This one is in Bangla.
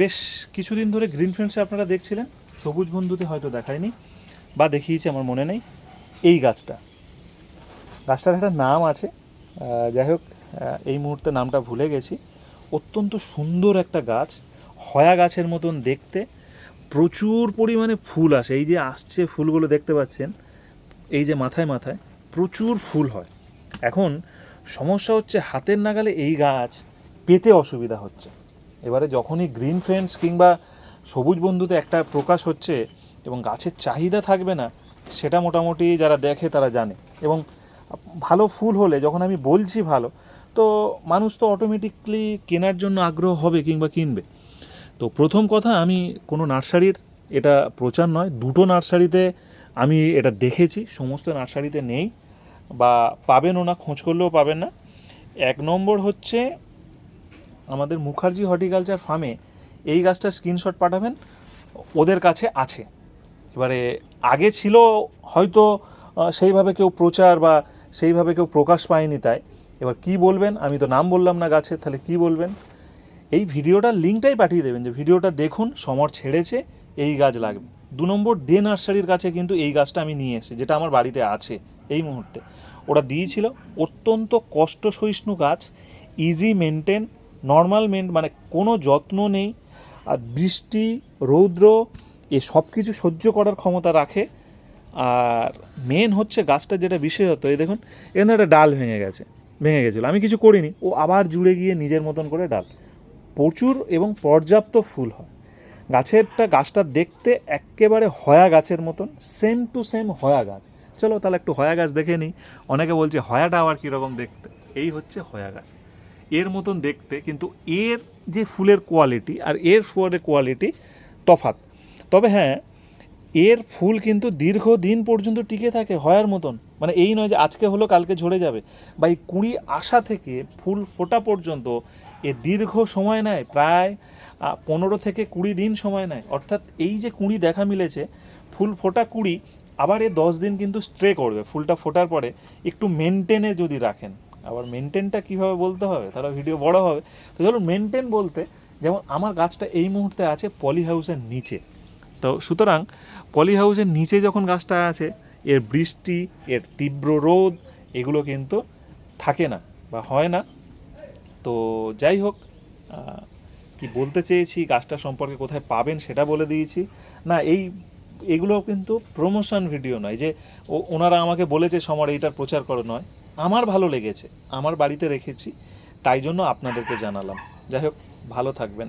বেশ কিছুদিন ধরে গ্রিন ফ্রেন্ডসে আপনারা দেখছিলেন, সবুজ বন্ধুতে হয়তো দেখায়নি বা দেখিয়েছি আমার মনে নেই, এই গাছটা। গাছটার একটা নাম আছে যাই হোক এই মুহূর্তে নামটা ভুলে গেছি। অত্যন্ত সুন্দর একটা গাছ, হয়া গাছের মতন দেখতে, প্রচুর পরিমাণে ফুল আসে। এই যে আসছে ফুলগুলো দেখতে পাচ্ছেন, এই যে মাথায় মাথায় প্রচুর ফুল হয়। এখন সমস্যা হচ্ছে হাতের নাগালে এই গাছ পেতে অসুবিধা হচ্ছে। এবারে যখনই গ্রিন ফ্রেন্ডস কিংবা সবুজ বন্ধুতে একটা প্রকাশ হচ্ছে এবং গাছের চাহিদা থাকবে না, সেটা মোটামুটি যারা দেখে তারা জানে। এবং ভালো ফুল হলে, যখন আমি বলছি ভালো, তো মানুষ তো অটোমেটিকলি কেনার জন্য আগ্রহ হবে কিংবা কিনবে। তো প্রথম কথা, আমি কোনো নার্সারির, এটা প্রচার নয়, দুটো নার্সারিতে আমি এটা দেখেছি, সমস্ত নার্সারিতে নেই, বা পাবেনও না, খোঁজ করলেও পাবেন না। এক নম্বর হচ্ছে আমাদের মুখার্জি হর্টিকালচার ফার্মে এই গাছটার স্ক্রিনশট পাঠাবেন। ওদের কাছে আছে। এবারে আগে ছিল হয়তো সেইভাবে কেউ প্রচার বা সেইভাবে কেউ প্রকাশ পায়নি তাই। এবার কি বলবেন? আমি তো নাম বললাম না গাছের তাহলে কি বলবেন? এই ভিডিওটার লিঙ্কটাই পাঠিয়ে দেবেন যে ভিডিওটা দেখুন, সমর ছেড়েছে, এই গাছ লাগবে। দু নম্বর ডে নার্সারির কাছে কিন্তু এই গাছটা আমি নিয়ে এসেছি, যেটা আমার বাড়িতে আছে এই মুহূর্তে। ওরা দিয়েছিল অত্যন্ত কষ্ট সহিষ্ণু গাছ ইজি মেনটেন নর্মাল মেন মানে কোনো যত্ন নেই, আর বৃষ্টি, রৌদ্র, এ সব কিছু সহ্য করার ক্ষমতা রাখে। আর মেন হচ্ছে গাছটা যেটা বিশেষত এই দেখুন এখানে একটা ডাল ভেঙে গেছে, ভেঙে গেছিল। আমি কিছু করিনি, ও আবার জুড়ে গিয়ে নিজের মতন করে ডাল। প্রচুর এবং পর্যাপ্ত ফুল হয়। গাছেরটা, গাছটা দেখতে একেবারে হয়া গাছের মতন সেম টু সেম হয়া গাছ। চলো তাহলে একটু হয়া গাছ দেখে নিই। অনেকে বলছে হয়াটা আবার কীরকম দেখতে? এই হচ্ছে হয়া গাছ। এর মতন দেখতে, কিন্তু এর যে ফুলের কোয়ালিটি আর এর ফুলের কোয়ালিটি তফাৎ। তবে হ্যাঁ এর ফুল কিন্তু দীর্ঘদিন পর্যন্ত টিকে থাকে, হয়ার মতন। মানে এই নয় যে আজকে হলো, কালকে ঝরে যাবে। বা এই কুড়ি আসা থেকে ফুল ফোটা পর্যন্ত এ দীর্ঘ সময় নেয়, প্রায় পনেরো থেকে কুড়ি দিন সময় নেয়। অর্থাৎ এই যে কুড়ি দেখা মিলেছে, ফুল ফোটা কুড়ি আবার এ দশ দিন কিন্তু স্ট্রে করবে। ফুলটা ফোটার পরে একটু মেনটেনে যদি রাখেন। আবার মেনটেনটা কীভাবে বলতে হবে? তাহলে ভিডিও বড় হবে। তো চলুন মেনটেন বলতে, যেমন আমার গাছটা এই মুহূর্তে আছে পলি হাউসের নিচে। তো সুতরাং পলি হাউসের নিচে যখন গাছটা আছে, এর বৃষ্টি, এর তীব্র রোদ, এগুলো কিন্তু থাকে না বা হয় না। তো যাই হোক কি বলতে চেয়েছি, গাছটা সম্পর্কে কোথায় পাবেন সেটা বলে দিয়েছি। না, এই, এগুলো কিন্তু প্রমোশন ভিডিও নয়, যে ওনারা আমাকে বলেছে সমর এইটার প্রচার করো নয়। আমার ভালো লেগেছে আমার বাড়িতে রেখেছি তাই জন্য আপনাদেরকে জানালাম। যাই হোক ভালো থাকবেন।